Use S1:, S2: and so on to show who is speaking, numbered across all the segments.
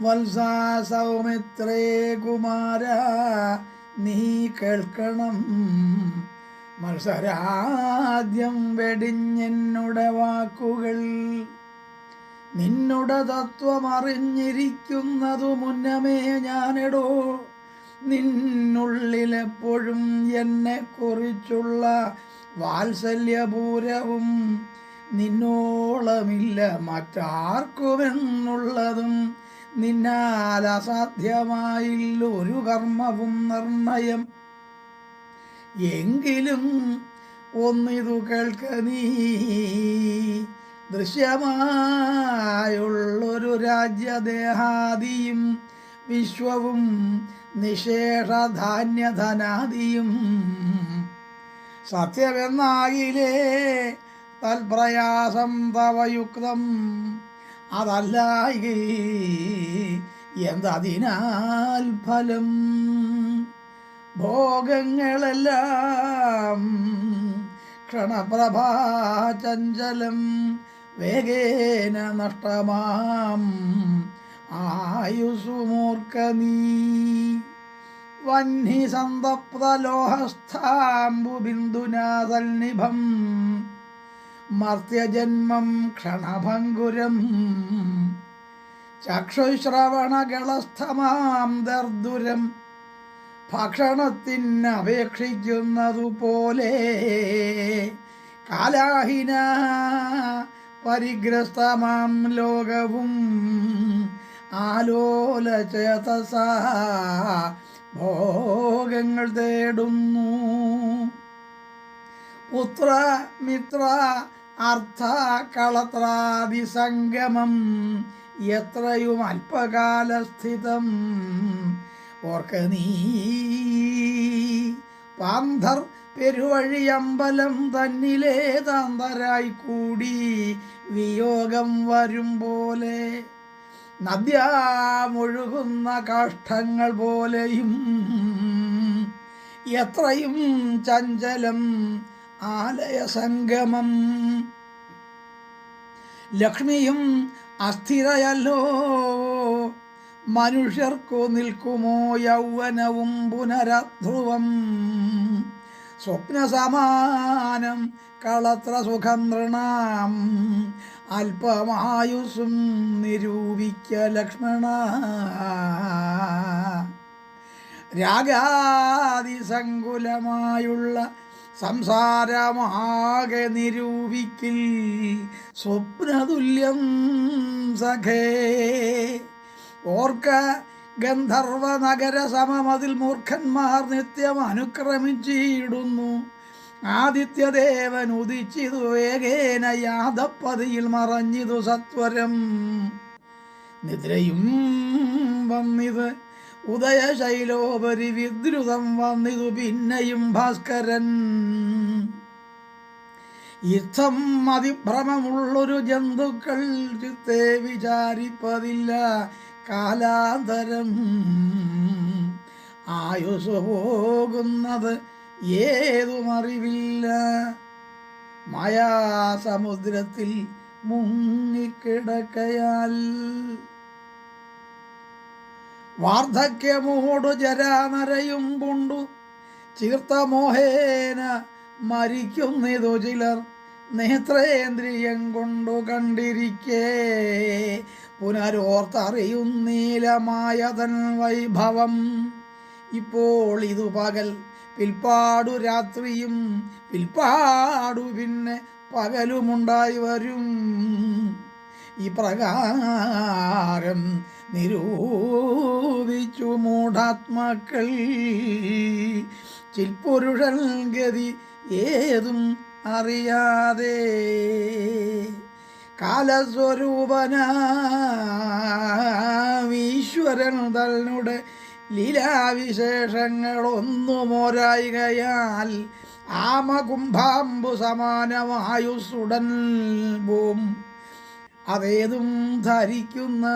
S1: വത്സാസൗമിത്രേ കുമാര നീ കേൾക്കണം. മത്സരാദ്യം വെടിഞ്ഞെന്നുടെ വാക്കുകൾ. നിന്നുടെ തത്വമറിഞ്ഞിരിക്കുന്നതു മുന്നമേ ഞാനെടോ. നിന്നുള്ളിലെപ്പോഴും എന്നെ കുറിച്ചുള്ള വാത്സല്യപൂരവും നിന്നോളമില്ല. മറ്റാർക്കുമെന്നുള്ളതും നിന്നാൽ അസാധ്യമായില്ല ഒരു കർമ്മവും നിർണയം. എങ്കിലും ഒന്നിതു കേൾക്ക നീ ദൃശ്യമായുള്ളൊരു രാജ്യദേഹാദിയും വിശ്വവും നിശേഷധാന്യധനാദിയും സത്യമെന്നാകിലേ തൽപ്രയാസം തവയുക്തം അതല്ലായി എന്തതിനാൽ ഫലം? ഭോഗങ്ങളെല്ലാം ക്ഷണപ്രഭാചഞ്ചലം വേഗേന നഷ്ടമാം. ആയുസുമൂർക്ക നീ വഹ്നി സന്തപ്തലോഹസ്ഥാംബു ബിന്ദുനാഥൽനിഭം മർത്യജന്മം ക്ഷണഭങ്കുരം. ചക്ഷുശ്രവണഗളസ്ഥമാം ദർദുരം. ഭക്ഷണത്തിനപേക്ഷിക്കുന്നതുപോലെ കാലാഹിന പരിഗ്രസ്തമാം ലോകവും. ആലോലചേതസ ഭോഗങ്ങൾ തേടുന്നു. പുത്ര മിത്ര അർത്ഥ കളത്രാദി സംഗമം എത്രയും അല്പകാലസ്ഥിതം. ഓർക്ക നീ പാന്ധർ പെരുവഴിയമ്പലം തന്നിലേ താന്തരായി കൂടി വിയോഗം വരും പോലെ. നദ്യാമൊഴുകുന്ന കാഷ്ടങ്ങൾ പോലെയും എത്രയും ചഞ്ചലം ആലയ സംഗമം ലക്ഷ്മിയും അസ്ഥിരയല്ലോ. മനുഷ്യർക്കു നിൽക്കുമോ യൗവനവും പുനരധ്രുവം? സ്വപ്നസമാനം കളത്ര സുഖം നൃണാം അല്പമായുസും നിരൂപിക്ക ലക്ഷ്മണ. രാഗാതിസങ്കുലമായുള്ള സംസാരമാകെ നിരൂപിക്കിൽ സ്വപ്നതുല്യം സഖേ. ഓർക്ക ഗന്ധർവ നഗര സമമതിൽ മൂർഖന്മാർ നിത്യം അനുക്രമിച്ചിടുന്നു. ആദിത്യദേവൻ ഉദിച്ചിതു വേഗേന യാദപ്പതിയിൽ മറഞ്ഞിതു സത്വരം. നിദ്രയും വന്നിത് ഉദയശൈലോപരി വിദ്രുതം വന്നിതു പിന്നെയും ഭാസ്കരൻ. ഇത്തം അതിഭ്രമമുള്ളൊരു ജന്തുക്കൾ ചിത്തെ വിചാരിപ്പതില്ല. കാലാന്തരം ആയുസ് പോകുന്നത് ഏതും അറിവില്ല മായാസമുദ്രത്തിൽ മുങ്ങിക്കിടക്കയാൽ വാർദ്ധക്യമോടു ജരാനരയും പുണ്ടു. ചീർത്തമോഹേന മരിക്കുന്നിതു ചിലർ നേത്രേന്ദ്രിയം കൊണ്ടു കണ്ടിരിക്കേ. പുനരോർത്തറിയുന്നീലമായതൻ വൈഭവം. ഇപ്പോൾ ഇതു പകൽ പിൽപ്പാടു രാത്രിയും പിൽപ്പാടു പിന്നെ പകലുമുണ്ടായി വരും. ഇപ്രകാരം നിരൂപിച്ചു മൂഢാത്മാക്കൾ. ചിൽപുരുഷൻ ഗതി ഏതും അറിയാതെ കാലസ്വരൂപനീശ്വരൻ തന്നുടെ ലീലാവിശേഷങ്ങളൊന്നുമോരായികയാൽ ആമകുംഭാമ്പു സമാനമായുസുടൻ ഭൂം അതേതും ധരിക്കുന്നതില്ലാരുമേ.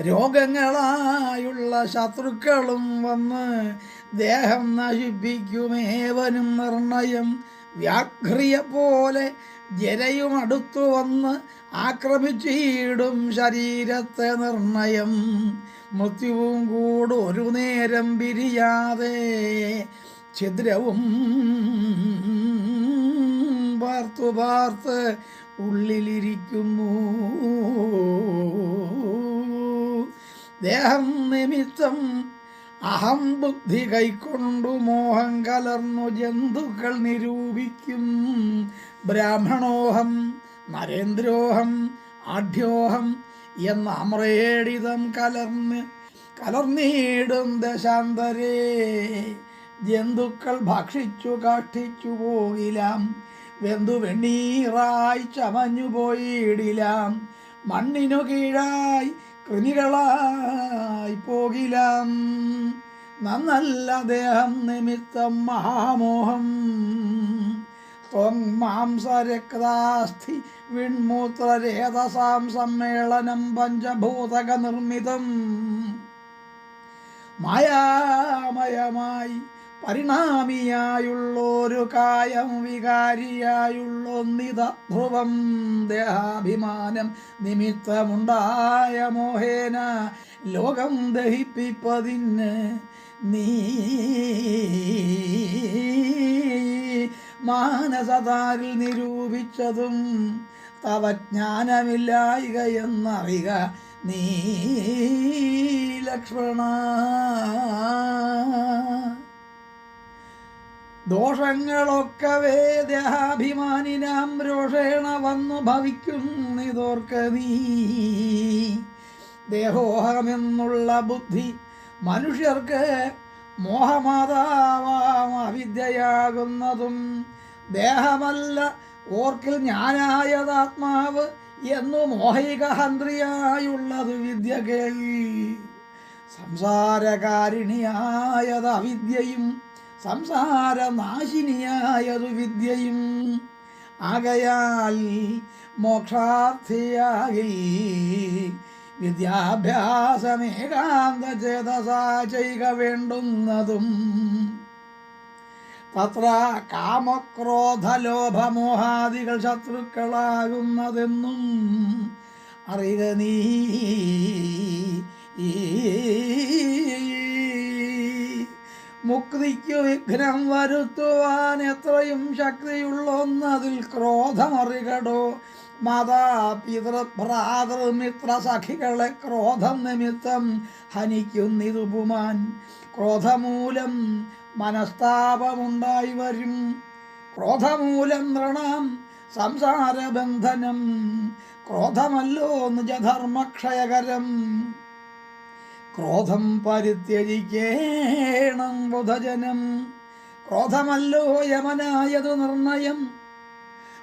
S1: രോഗങ്ങളായുള്ള ശത്രുക്കളും വന്ന് ദേഹം നശിപ്പിക്കുമേവനും നിർണയം. വ്യാഘ്രിയ പോലെ ജരയും അടുത്തു വന്ന് ആക്രമിച്ചിടും ശരീരത്തെ നിർണയം. മൃത്യുവും കൂടെ ഒരു നേരം പിരിയാതെ ഛിദ്രവും പാർത്തു പാർത്ത് ഉള്ളിലിരിക്കുന്നു. ദേഹം നിമിത്തം അഹം ബുദ്ധി കൈക്കൊണ്ടു മോഹം കലർന്നു ജന്തുക്കൾ നിരൂപിക്കും. ബ്രാഹ്മണോഹം നരേന്ദ്രോഹം ആഢ്യോഹം എന്ന അമ്രേടിതം കലർന്ന് കലർന്നിടും ദശാന്തരേ. ജന്തുക്കൾ ഭക്ഷിച്ചു കാഷ്ടിച്ചു പോകിലാം. വെന്തു വെണ്ണീറായി ചമഞ്ഞു പോയിടിലാം. മണ്ണിനു കീഴായി കൃമികളായി പോകിലാം. നന്നല്ല ദേഹം നിമിത്തം മഹാമോഹം. ത്വങ് മാംസരക്താസ്ഥി വിൺമൂത്രരേതസാം സമ്മേളനം പഞ്ചഭൂതക നിർമ്മിതം മായാമയമായി പരിണാമിയായുള്ളൊരു കായം വികാരിയായുള്ളൊന്നിത ധ്രുവം ദേഹാഭിമാനം നിമിത്തമുണ്ടായ മോഹേന ലോകം ദഹിപ്പിപ്പതിന് നീ മാനസതാരിൽ നിരൂപിച്ചതും തവ ജ്ഞാനമില്ലായിക നീ ലക്ഷ്മണ. ദോഷങ്ങളൊക്കെ വേദ്യാഭിമാനിനാം രോഷേണ വന്നു ഭവിക്കുന്നിതോർക്ക നീ. ദേഹോഹമെന്നുള്ള ബുദ്ധി മനുഷ്യർക്ക് മോഹമാതാവാം അവിദ്യയാകുന്നതും ദേഹമല്ല ഓർക്കിൽ ഞാനായതാത്മാവ് എന്നു മോഹികഹന്ത്രിയായുള്ളത് വിദ്യ കേൾ സംസാരകാരിണിയായത് അവിദ്യയും സംസാരനാശിനിയായതു വിദ്യയും. ആകയാൽ മോക്ഷാർത്ഥിയായി വിദ്യാഭ്യാസമേകാന്ത ചേതസാ വേണ്ടുന്നതും. തത്ര കാമക്രോധലോഭമോഹാദികൾ ശത്രുക്കളാകുന്നതെന്നും അറിയ നീ വിഘ്നം വരുത്തുവാൻ എത്രയും ശക്തിയുള്ളൊന്നതിൽ ക്രോധമറികടോ. മാതാ പിതൃ ഭ്രാതൃ മിത്ര സഖികളെ ക്രോധം നിമിത്തം ഹനിക്കുന്നിതുപുമാൻ. ക്രോധമൂലം മനസ്താപമുണ്ടായി വരും. ക്രോധമൂലം നൃണാം സംസാരബന്ധനം. ക്രോധമല്ലോ നിജധർമ്മക്ഷയകരം ക്രോധം പരിത്യജിക്കേണം ബുധജനം. ക്രോധമല്ലോ യമനായതു നിർണയം.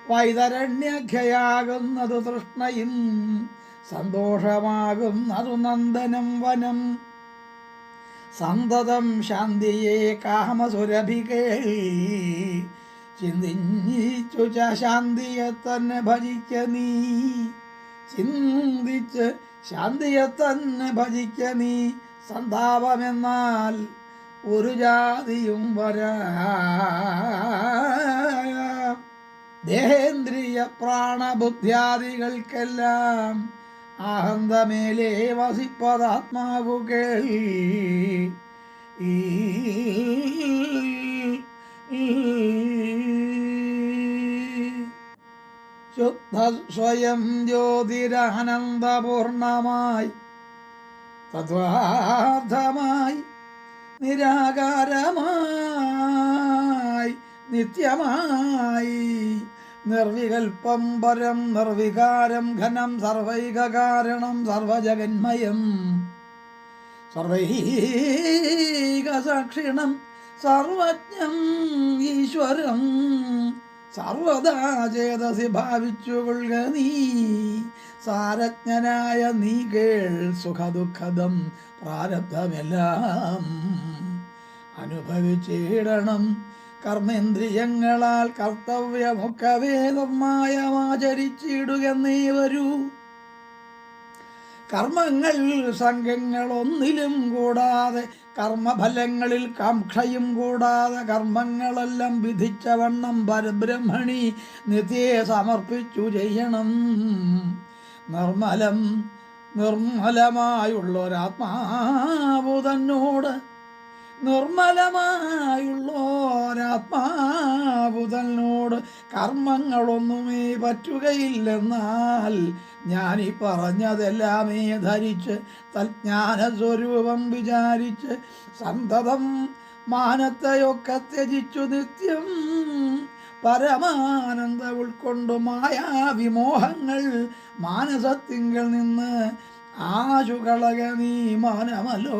S1: വൈതരണ്യഖ്യയാകുന്നതു തൃഷ്ണയും സന്തോഷമാകുന്നതു നന്ദനം വനം. സന്തതം ശാന്തിയെ കാമസുരഭികേ ചിന്തിച്ചു ശാന്തിയെ തന്നെ ഭജിക്ക നീ. ചിന്തിച്ച് ശാന്തിയെ തന്നെ ഭജിക്ക നീ സന്താപമെന്നാൽ ഒരു ജാതിയും വരാ. ദേഹേന്ദ്രിയ പ്രാണബുദ്ധ്യാദികൾക്കെല്ലാം അഹന്തമേലേ വസിപ്പതാത്മാവു കേൾ. ഈ ശുദ്ധ സ്വയം ജ്യോതിരാനന്ദപൂർണമായി തത്വാർത്ഥമായി നിരാകാരമായി നിത്യമായി. നിർവികൽപ്പം പരം നിർവികാരം ഘനം സർവൈകാരണം സർവജഗന്മയം. സർവൈകസാക്ഷിണം സർവജ്ഞം ഈശ്വരം. സർവദാ ചേതസി ഭാവിച്ചുകൊള്ളുക നീ. സാരജ്ഞനായ നീ കേൾ സുഖദുഃഖദം പ്രാരബ്ധമെല്ലാം. അനുഭവിച്ചിടണം കർമ്മേന്ദ്രിയങ്ങളാൽ കർത്തവ്യമൊക്കെ വേദമായമാചരിച്ചിടുക നീ വരൂ. കർമ്മങ്ങൾ സംഘങ്ങളൊന്നിലും കൂടാതെ കർമ്മഫലങ്ങളിൽ കാംക്ഷയും കൂടാതെ കർമ്മങ്ങളെല്ലാം വിധിച്ചവണ്ണം പരബ്രഹ്മണി നിത്യയെ സമർപ്പിച്ചു ചെയ്യണം. നിർമ്മലം നിർമ്മലമായുള്ളൊരാത്മാവു തന്നോട് കർമ്മങ്ങളൊന്നുമേ പറ്റുകയില്ലെന്നാൽ ഞാനീ പറഞ്ഞതെല്ലാമേ ധരിച്ച് തജ്ഞാന സ്വരൂപം വിചാരിച്ച് സന്തതം മാനത്തെയൊക്കെ ത്യജിച്ചു നിത്യം പരമാനന്ദ ഉൾക്കൊണ്ടു മായാവിമോഹങ്ങൾ മാനസത്തിങ്കൽ നിന്ന് ആശുകളക നീ മാനമലോ.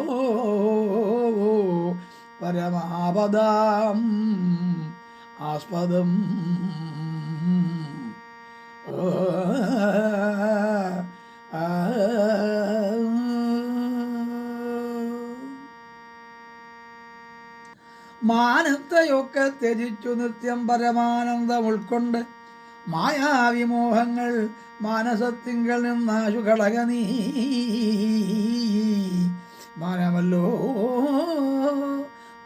S1: പരമാപദം ആസ്പദം. ആ, മാനത്തെയൊക്കെ ത്യജിച്ചു നിത്യം പരമാനന്ദം ഉൾക്കൊണ്ട് മായാവിമോഹങ്ങൾ മാനസത്തിങ്കൽ നിന്നാശു ഘടക നീ. മാനമല്ലോ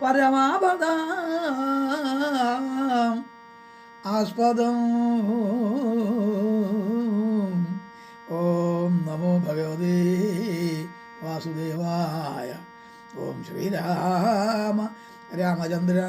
S1: പരമാപദ. ആസ്പദം. ഓം നമോ ഭഗവതേ വാസുദേവായ ഓം ശ്രീരാമ രാമചന്ദ്ര